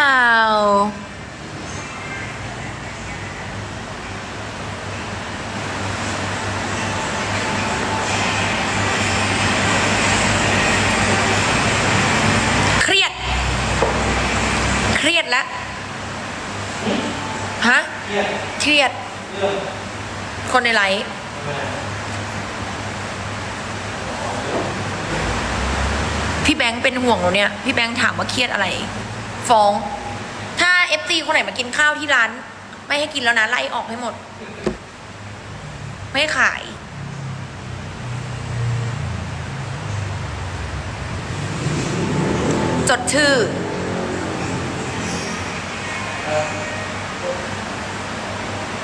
ล่า เครียด เครียดแล้วฮะ เครียด คนในไลฟ์พี่แบงค์เป็นห่วงเราเนี่ย พี่แบงค์ถามว่าเครียดอะไร ฟ้อง ถ้าเอฟซีคนไหนมากินข้าวที่ร้าน ไม่ให้กินแล้วนะไล่ออกให้หมด ไม่ให้ขาย จดชื่อ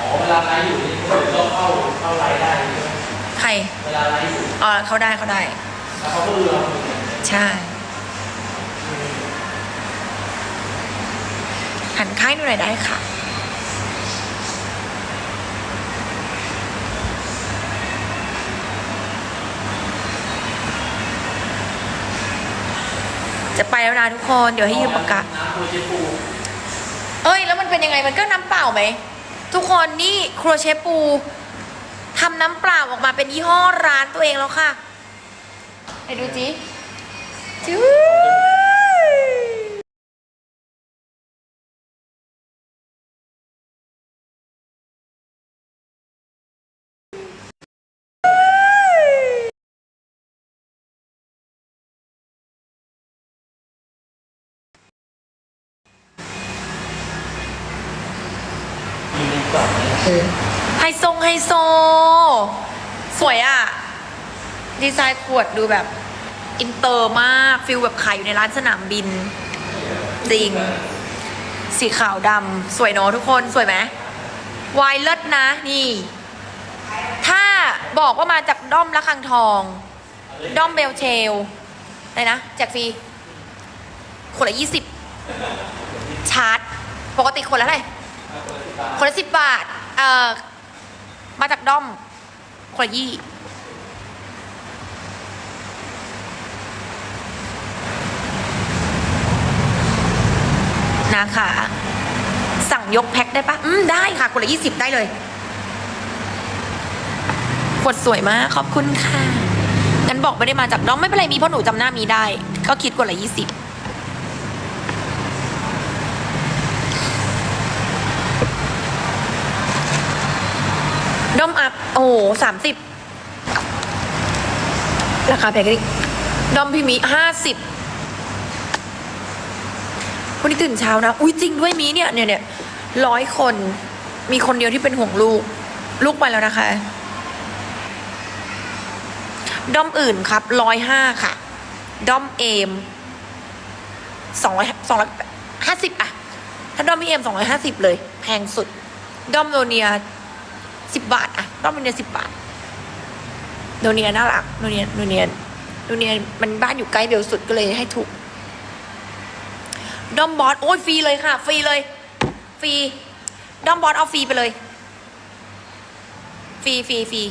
อ๋อเวลาไลฟ์อยู่นี่คนอื่นก็เข้าเข้าไลฟ์ได้ใช่ไหมใคร เวลาไลฟ์อยู่อ๋อเขาได้เขาได้ แล้วเขาก็ดูเราเหมือนกันใช่ หันค่ายดูหน่อยได้ค่ะ จะไปแล้วนะทุกคน เดี๋ยวให้ยืมปากกาเชปูเอ้ย แล้วมันเป็นยังไงมันก็น้ำเปล่าไหม ทุกคนนี่ครัวเชฟปูทำน้ำเปล่าออกมาเป็นยี่ห้อร้านตัวเองแล้วค่ะไหนดูจิจู๊ ไฮโซไฮโซ สวยอะดีไซน์ขวดดูแบบ อินเตอร์มากฟิลแบบขายอยู่ในร้านสนามบิน จริง สีขาวดำสวยเนอะทุกคนสวยไหมวายเลิศนะนี่ ถ้าบอกว่ามาจากด้อมละคังทอง ด้อมเบลเชลอะไรนะแจกฟรีคนละยี่สิบชาร์จ ปกติคนละเท่าไหร่คนละสิบบาท เอ่อ มาจากด้อมคนละยี่ นะคะ สั่งยกแพ็คได้ปะอืม ได้ค่ะคนละยี่สิบได้เลยขวดสวยมาก ขอบคุณค่ะ งั้นบอกไม่ได้มาจากด้อมไม่เป็นไรมีเพราะหนูจำหน้ามีได้ ก็คิดกว่าละยี่สิบ ด้อมอัพโอ้สามสิบราคาแพงกันอีกด้อมพี่มีห้าสิบวันนี้ตื่นเช้านะ อุ้ยจริงด้วยมีเนี่ยเนี่ยเนี่ยร้อยคน มีคนเดียวที่เป็นห่วงลูก ลูกไปแล้วนะคะ ด้อมอื่นครับร้อยห้าค่ะ ด้อมเอมสองร้อยสองร้อยห้าสิบอะถ้าด้อมพี่เอมสองร้อยห้าสิบเลย แพงสุด ด้อมโดเนีย สิบบาทอะด้อมโดเนียสิบบาทโดเนียน่ารักโดเนียโดเนียโดเนียมันบ้านอยู่ใกล้เบลสุดก็เลยให้ถูกดอมบอสโอ้ยฟรีเลยค่ะฟรีเลยฟรีดอมบอสเอาฟรีไปเลยฟรีฟรีฟรี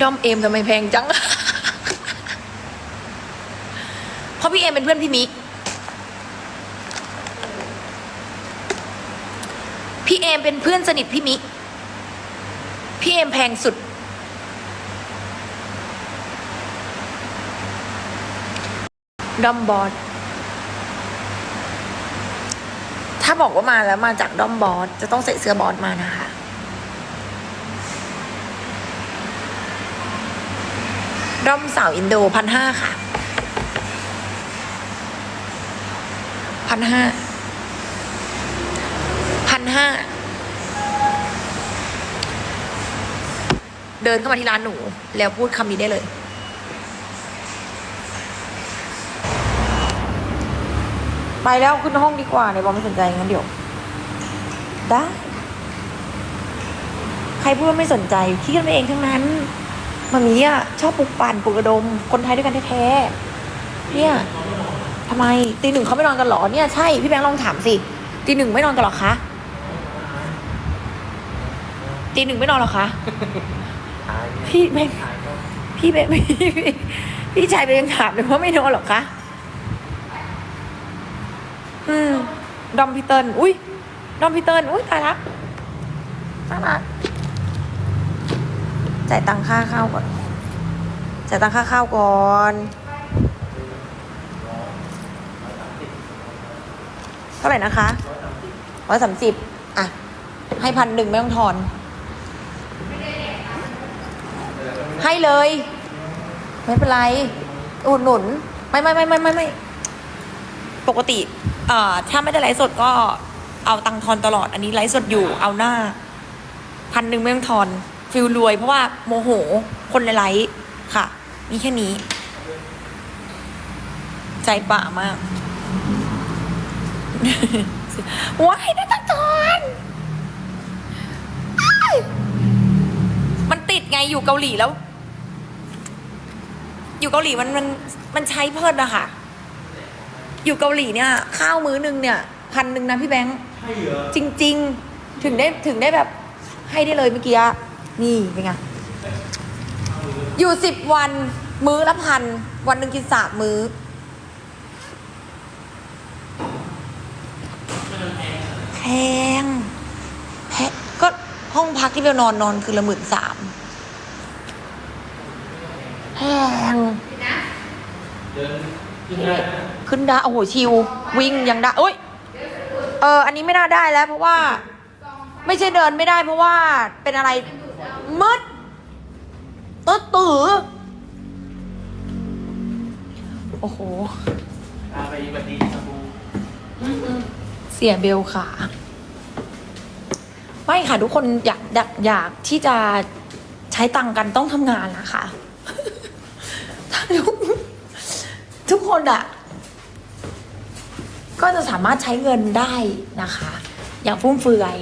ดอมเอมทำไมแพงจัง เพราะพี่เอมเป็นเพื่อนพี่มิก พี่เอมเป็นเพื่อนสนิทพี่มิ พี่เอมแพงสุด ดอมบอส ถ้าบอกว่ามาแล้วมาจากดอมบอส จะต้องใส่เสื้อบอสมานะคะ ดอมสาวอินโดพันห้าค่ะพันห้า ห้าเดินเข้ามาที่ร้านหนู แล้วพูดคำนี้ได้เลย ไปแล้วขึ้นห้องดีกว่าเนี่ยบอมไม่สนใจงั้นเดี๋ยว ได้ ใครพูดว่าไม่สนใจคิดกันไปเองทั้งนั้นมามีอะชอบปลุกปั่นปลุกระดม คนไทยด้วยกันแท้ๆเนี่ยทำไมตีหนึ่งเขาไม่นอนกันหรอเนี่ยใช่พี่แบงค์ลองถามสิตีหนึ่งไม่นอนกันหรอคะ ตีหนึ่งไม่นอนเหรอคะ พี่แบงค์พี่แบงค์พี่พี่ชายไปยังถามเลยว่าไม่นอนหรอคะ อืมดอมพีเติลอุ้ยดอมพีเติลอุ้ยตายละน่ารักจ่ายตังค่าข้าวก่อนจ่ายตังค่าข้าวก่อนเท่าไหร่นะคะร้อยสามสิบอะ ให้พันหนึ่งไม่ต้องทอน ให้เลย ไม่เป็นไรอุดหนุน ไม่ไม่ไม่ไม่ไม่ไม่ปกติ เอ่อ ถ้าไม่ได้ไลฟ์สดก็เอาตังค์ทอนตลอด อันนี้ไลฟ์สดอยู่ เอาหน้า พันหนึ่งไม่ต้องทอน ฟิลรวย เพราะว่าโมโห คนในไลฟ์ค่ะ มีแค่นี้ ใจป่ามากว้ายได้ตังค์ทอนมันติดไงอยู่เกาหลีแล้ว อยู่เกาหลีมันมันมันใช้เพลินอะค่ะ อยู่เกาหลีเนี่ย ข้าวมื้อหนึงเนี่ยพันหนึ่งนะพี่แบงค์ให้เหรอจริง ๆ ถึงได้ถึงได้แบบให้ได้เลยเมื่อกี้อะนี่เป็นไงอยู่สิบวันมื้อละพัน วันหนึ่งกินสามมื้อ แพงแพงก็ห้องพักที่เบลนอนนอนคือละหมื่นสามแพงเดิน ขึ้นได้นะขึ้นได้โอ้โหชิว วิ่งยังได้โอ้ยเอออันนี้ไม่น่าได้แล้ว เพราะว่า ไม่ใช่เดินไม่ได้ เพราะว่าเป็นอะไรมืดตื้อตื้อโอ้โหพาไปบัดดีชาบูเสียเบลค่ะไม่ค่ะทุกคนอยากอยากอยากที่จะใช้ตังค์กันต้องทำงานนะคะ ทุก ทุกคนอะก็จะสามารถใช้เงินได้นะคะ อย่างฟุ่มเฟือย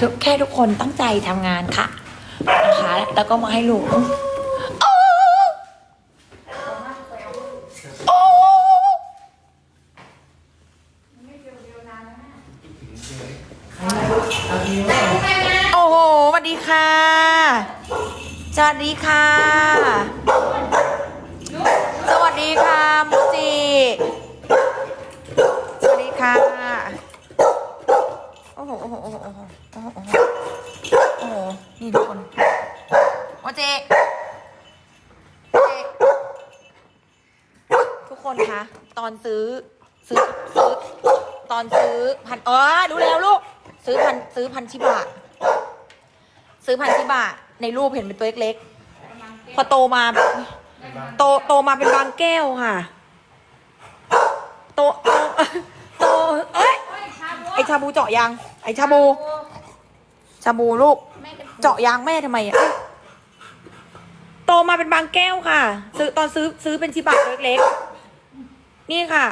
ทุกแค่ทุกคนตั้งใจทำงานค่ะนะคะแล้วก็มาให้ลุงโอ้โอ้ โอ้โหสวัสดีค่ะ สวัสดีค่ะ สวัสดีค่ะมูจิ สวัสดีค่ะ โอ้โห โอ้โห โอ้โห โอ้โห โอ้โห โอ้โห โอ้โห นี่ทุกคนโมเจโมเจ ทุกคนคะ ต อนซื้อ ซื้อซื้อตอนซื้อพันอ๋อรู้แล้วลูก ซื้อพันซื้อพันชิบะซื้อพันชิบะในรูปเห็นเป็นตัวเล็กๆพอโตมาแบบโตโตมาเป็นบางแก้วค่ะ โตโตโตเอ้ยไอชาบูเจาะยางไอชาบู ชาบูลูก เจาะยางแม่ทำไมอะโตมาเป็นบางแก้วค่ะ ซื้อตอนซื้อซื้อเป็นชิบะตัวเล็กๆ นี่ค่ะ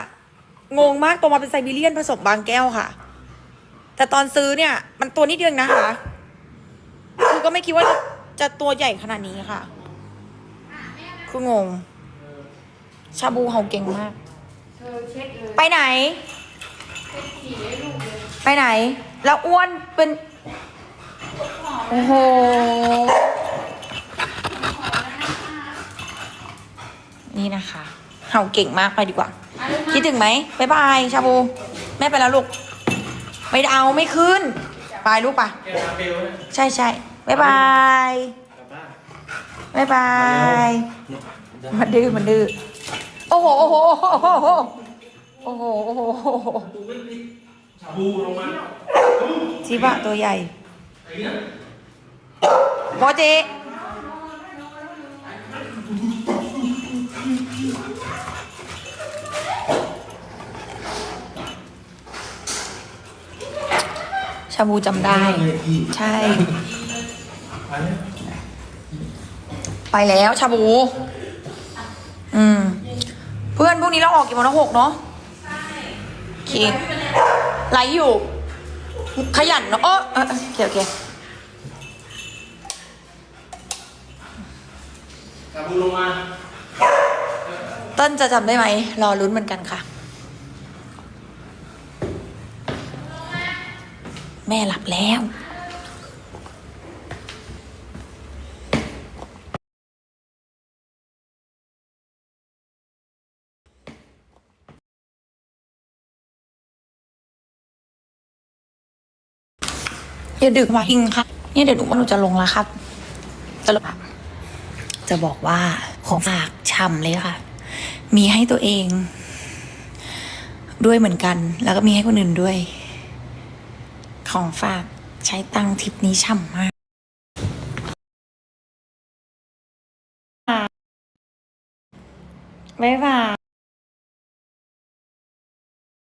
งงมากโตมาเป็นไซบีเรียนผสมบางแก้วค่ะ แต่ตอนซื้อเนี่ย มันตัวนิดเดียวนะคะ คือก็ไม่คิดว่าจะจะตัวใหญ่ขนาดนี้ค่ะ คืองง ชาบูเฮาเก่งมาก ไปไหน ไปไหน แล้วอ้วนเป็นโอ้โห นี่นะคะ เห่าเก่งมากไปดีกว่า คิดถึงไหมบ๊ายบายชาบู แม่ไปแล้วลูก ไม่เอาไม่ขึ้น ไปลูกปะแกทำเบลนะใช่ใช่บ๊ายบายกลับบ้านบ๊ายบายมันดื้อมันดื้อโอ้โหโอ้โหโอ้โหโอ้โหโอ้โหบูไม่ติดชาบูลงมาชิบะตัวใหญ่ไอ้เนี่ยโมเจ ชาบูจำได้ ใช่ไปเนี่ยไปแล้วชาบู อืม เพื่อนพวกนี้เราออกกี่โมงนะหกเนาะโอเคไลฟ์อยู่ ขยันเนาะเออเออเออโอเคโอเคชาบูลงมาเต้นจะจำได้ไหมรอลุ้นเหมือนกันค่ะ แม่หลับแล้ว อย่าดึกมาพิงค่ะเนี่ยเดี๋ยวหนูว่าหนูจะลงแล้วครับจะลงจะบอกว่าของฝากช่ำเลยค่ะ มีให้ตัวเอง ด้วยเหมือนกัน แล้วก็มีให้คนอื่นด้วย ของฝากใช้ตังทิปนี้ฉ่ำมาก บ๊ายบาย